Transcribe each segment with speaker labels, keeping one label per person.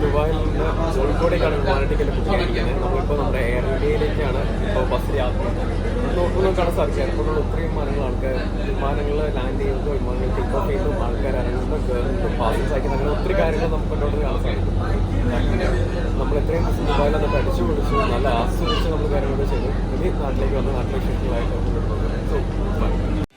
Speaker 1: ദുബായിൽ നിന്ന് കോഴിക്കോടേക്കാണ് വിമാന ടിക്കറ്റ് ബുക്ക് ചെയ്തിരിക്കുന്നത്. നമ്മളിപ്പോൾ നമ്മുടെ എയർ ഇന്ത്യയിലേക്കാണ് ഇപ്പോൾ ബസ് യാത്ര. ഒന്നും കാണാൻ സാധിക്കുക എയർപോർട്ടിൽ ഒത്തിരി വിമാനങ്ങൾ ആൾക്കാർ വിമാനങ്ങൾ ലാൻഡ് ചെയ്യുന്നതും വിമാനങ്ങൾ ടേക്ക് ഓഫ് ചെയ്യുന്നതും ആൾക്കാർ ഇറങ്ങുന്നതും കയറുന്നതും പാസഞ്ച് അയക്കുന്ന അങ്ങനെ ഒത്തിരി കാര്യങ്ങൾ നമുക്ക് മുന്നോട്ട് കാണാൻ സാധിക്കും. നമ്മൾ എത്രയും ദിവസം ദുബായിൽ എന്നിട്ട് അടിച്ചു പിടിച്ചു നല്ല ആസ്വദിച്ച് നമ്മൾ കാര്യങ്ങൾ ചെയ്തു ഇനി നാട്ടിലേക്ക് വന്ന് നാട്ടിലേക്ക് പോകുന്നത് സോ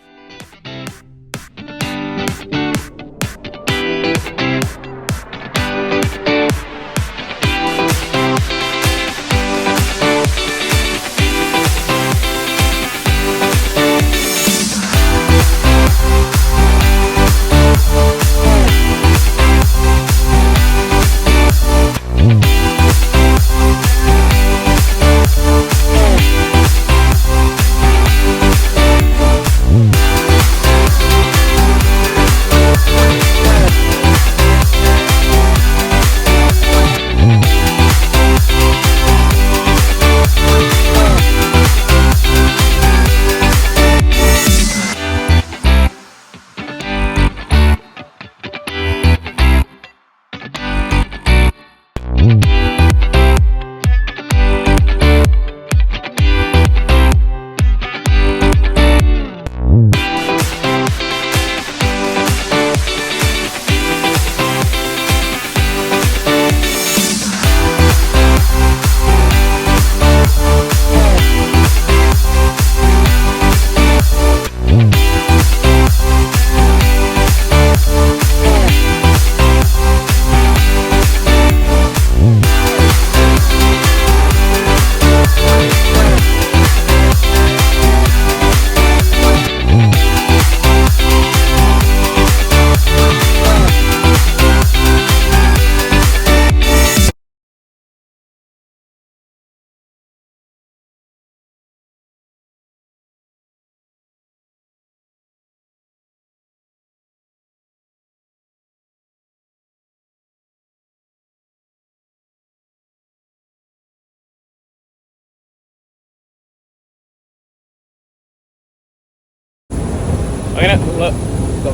Speaker 1: അങ്ങനെ നമ്മൾ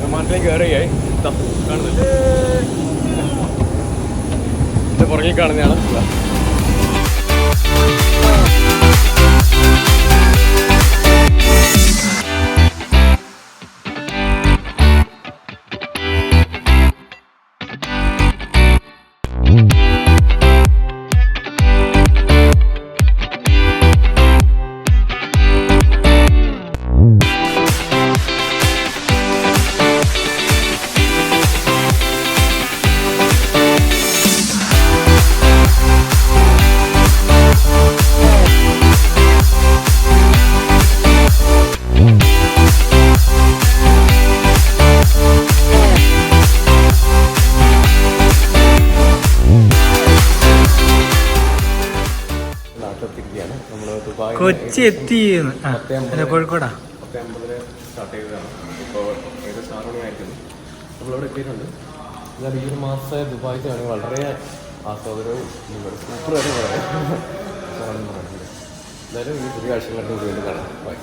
Speaker 1: വിമാനത്തിലേക്ക് കയറുകയായി. കാണുന്നില്ലേ. ഇത് പുറകിൽ കാണുന്നതാണ്.
Speaker 2: കൊച്ചി എത്തി കോഴിക്കോടാ.
Speaker 1: സ്റ്റാർട്ട് ചെയ്തതാണ്. ഇപ്പോൾ ഏകദേശം ആറ് മണിയായിരിക്കുന്നു നമ്മളിവിടെ എത്തിയിട്ടുണ്ട്. എന്നാൽ ഈ ഒരു മാസത്തെ ദുബായിക്ക് ആണെങ്കിൽ വളരെ ആസ്വാദനവും സൂപ്പർ ആയിട്ട് പറയാം എന്തായാലും ഈ പുതിയ ആഴ്ച കണ്ടു വീണ്ടും കാണാം. ബൈ